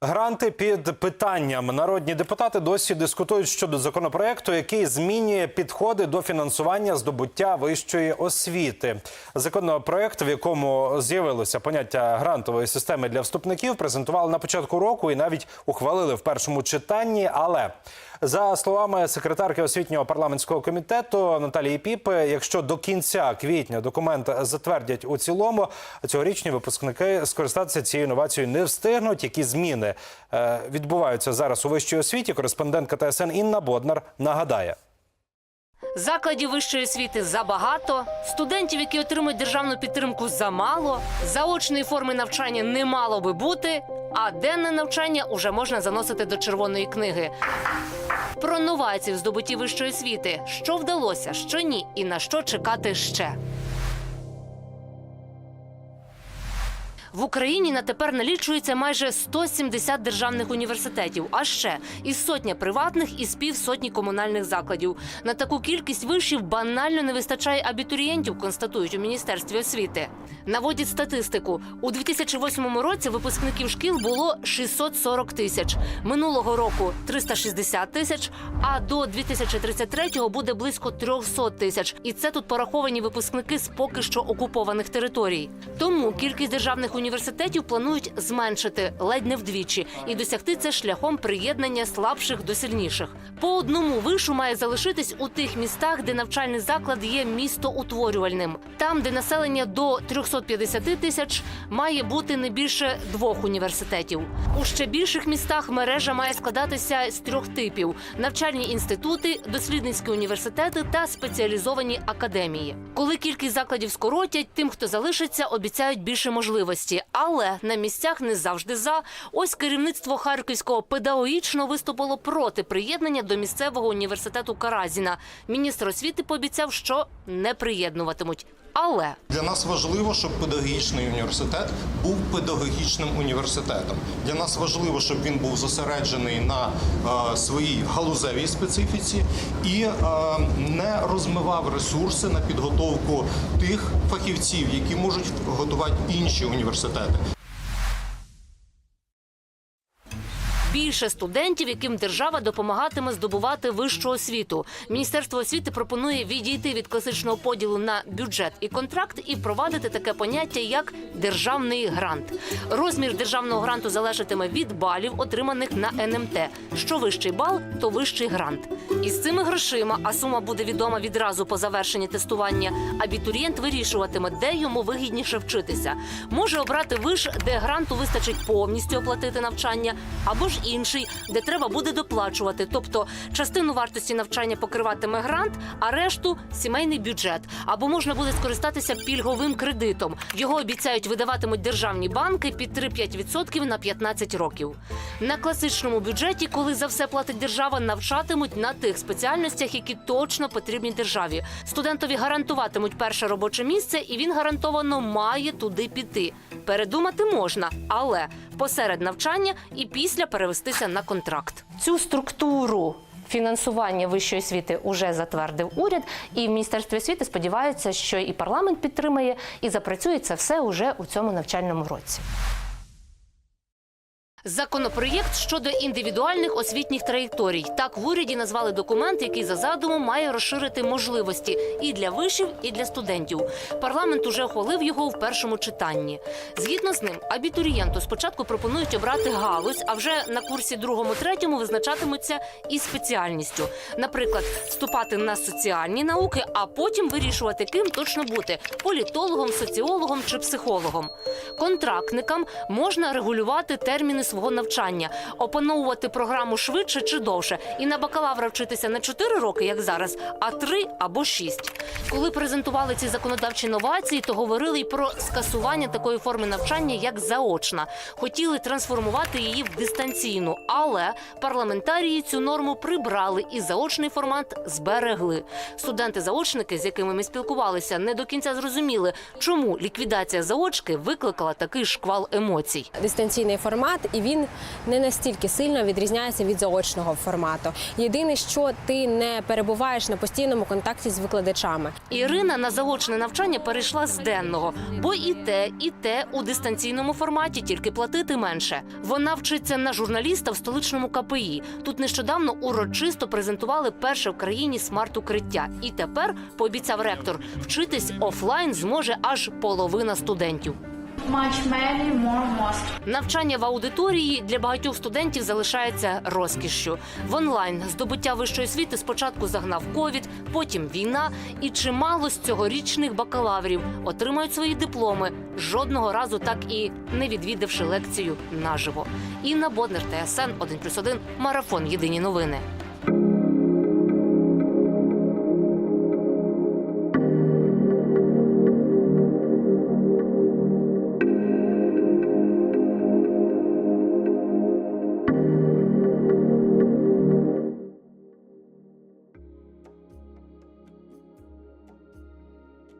Гранти під питанням. Народні депутати досі дискутують щодо законопроекту, який змінює підходи до фінансування здобуття вищої освіти. Законопроект, в якому з'явилося поняття грантової системи для вступників, презентували на початку року і навіть ухвалили в першому читанні. Але за словами секретарки освітнього парламентського комітету Наталії Піпи, якщо до кінця квітня документ затвердять у цілому, цьогорічні випускники скористатися цією інновацією не встигнуть. Які зміни е, відбуваються зараз у вищій освіті? Кореспондентка ТСН Інна Боднар нагадає. Закладів вищої освіти забагато, студентів, які отримують державну підтримку, замало, заочної форми навчання не мало би бути, а денне навчання уже можна заносити до червоної книги. Про новації в здобутті вищої освіти, що вдалося, що ні, і на що чекати ще. В Україні на тепер налічується майже 170 державних університетів, а ще і сотня приватних і півсотні комунальних закладів. На таку кількість вишів банально не вистачає абітурієнтів, констатують у міністерстві освіти. Наводять статистику у 2008 році випускників шкіл було 640 тисяч. Минулого року 360 тисяч. А до 2033-го буде близько 300 тисяч. І це тут пораховані випускники з поки що окупованих територій. Тому кількість державних університетів планують зменшити ледь не вдвічі і досягти це шляхом приєднання слабших до сильніших. По одному вишу має залишитись у тих містах, де навчальний заклад є містоутворювальним. Там, де населення до 350 тисяч, має бути не більше двох університетів. У ще більших містах мережа має складатися з трьох типів: навчальні інститути, дослідницькі університети та спеціалізовані академії. Коли кількість закладів скоротять, тим, хто залишиться, обіцяють більше можливості. Але на місцях не завжди за. Ось керівництво Харківського педагогічно виступило проти приєднання до місцевого університету Каразіна. Міністр освіти пообіцяв, що не приєднуватимуть. Але Для нас важливо, щоб педагогічний університет був педагогічним університетом. Для нас важливо, щоб він був зосереджений на е, своїй галузевій специфіці і е, не розмивав ресурси на підготовку тих фахівців, які можуть готувати інші університети. Більше студентів, яким держава допомагатиме здобувати вищу освіту. Міністерство освіти пропонує відійти від класичного поділу на бюджет і контракт і впровадити таке поняття як державний грант. Розмір державного гранту залежатиме від балів, отриманих на НМТ. Що вищий бал, то вищий грант. Із цими грошима, а сума буде відома відразу по завершенні тестування. Абітурієнт вирішуватиме, де йому вигідніше вчитися. Може обрати виш, де гранту вистачить повністю оплатити навчання, або ж інший, де треба буде доплачувати. Тобто частину вартості навчання покриватиме грант, а решту сімейний бюджет. Або можна буде скористатися пільговим кредитом. Його обіцяють видаватимуть державні банки під 3-5% на 15 років. На класичному бюджеті, коли за все платить держава, навчатимуть на тих спеціальностях, які точно потрібні державі. Студентові гарантуватимуть перше робоче місце, і він гарантовано має туди піти. Передумати можна, але посеред навчання і після перевестися на контракт. Цю структуру. Фінансування вищої освіти уже затвердив уряд, і в міністерстві освіти сподіваються, що і парламент підтримає, і запрацює це все уже у цьому навчальному році. Законопроєкт щодо індивідуальних освітніх траєкторій. Так в уряді назвали документ, який за задумом має розширити можливості і для вишів, і для студентів. Парламент уже ухвалив його в першому читанні. Згідно з ним, абітурієнту спочатку пропонують обрати галузь, а вже на курсі другому-третьому визначатимуться і спеціальністю. Наприклад, вступати на соціальні науки, а потім вирішувати, ким точно бути політологом, соціологом чи психологом. Контрактникам можна регулювати терміни свого навчання, опановувати програму швидше чи довше, і на бакалавра вчитися не 4 роки, як зараз, а 3 або 6. Коли презентували ці законодавчі новації, то говорили й про скасування такої форми навчання, як заочна. Хотіли трансформувати її в дистанційну, але парламентарії цю норму прибрали і заочний формат зберегли. Студенти-заочники, з якими ми спілкувалися, не до кінця зрозуміли, чому ліквідація заочки викликала такий шквал емоцій. дистанційний формат, і він не настільки сильно відрізняється від заочного формату. Єдине, що ти не перебуваєш на постійному контакті з викладачами. Ірина на заочне навчання перейшла з денного, бо і те, і те у дистанційному форматі, тільки платити менше. Вона вчиться на журналіста в столичному КПІ. Тут нещодавно урочисто презентували перше в країні смарт-укриття. І тепер, пообіцяв ректор, вчитись офлайн зможе аж половина студентів. Навчання в аудиторії для багатьох студентів залишається розкішшю. В онлайн здобуття вищої освіти спочатку загнав ковід, потім війна, і чимало з цьогорічних бакалаврів отримають свої дипломи, жодного разу так і не відвідавши лекцію наживо. Інна Боднер, ТСН 1+,1, Марафон. Єдині новини.